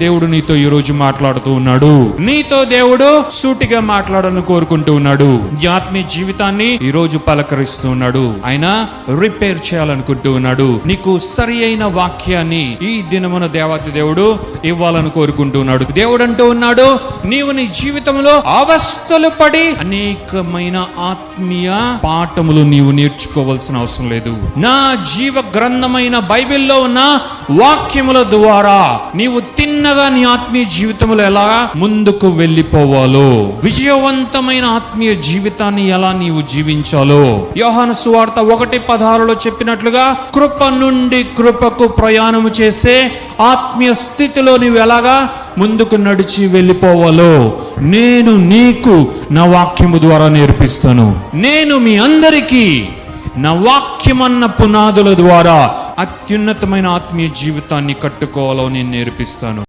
దేవుడు నీతో ఈ రోజు మాట్లాడుతూ ఉన్నాడు. నీతో దేవుడు సూటిగా మాట్లాడాలని కోరుకుంటూ ఉన్నాడు. ఈ ఆత్మీయ జీవితాన్ని ఈ రోజు పలకరిస్తూ ఉన్నాడు. ఆయన రిపేర్ చేయాలనుకుంటూ ఉన్నాడు. నీకు సరి అయిన వాక్యాన్ని ఈ దినమున దేవాతి దేవుడు ఇవ్వాలని కోరుకుంటున్నాడు. దేవుడు అంటూ ఉన్నాడు నీవు నీ జీవితంలో అవస్థలు పడి అనేకమైన ఆత్మీయ పాఠములు నీవు నేర్చుకోవాల్సిన అవసరం లేదు. నా జీవ గ్రంథమైన బైబిల్లో ఉన్న వాక్యముల ద్వారా నీవు తిన్నగా నీ ఆత్మీయ జీవితంలో ఎలా ముందుకు వెళ్ళిపోవాలో విజయవంతమైన ఆత్మీయ జీవితాన్ని ఎలా నీవు జీవించాలో యోహాను సువార్త ఒకటి పదహారులో చెప్పినట్లుగా కృప నుండి కృపకు ప్రయాణము చేసే ఆత్మీయ స్థితిలో నీవు ఎలాగా ముందుకు నడిచి వెళ్ళిపోవాలో నేను నీకు నా వాక్యము ద్వారా నేర్పిస్తాను. నేను మీ అందరికీ నా వాక్యమన్న పునాదుల ద్వారా అత్యున్నతమైన ఆత్మీయ జీవితాన్ని కట్టుకోవాలో నేను నేర్పిస్తాను.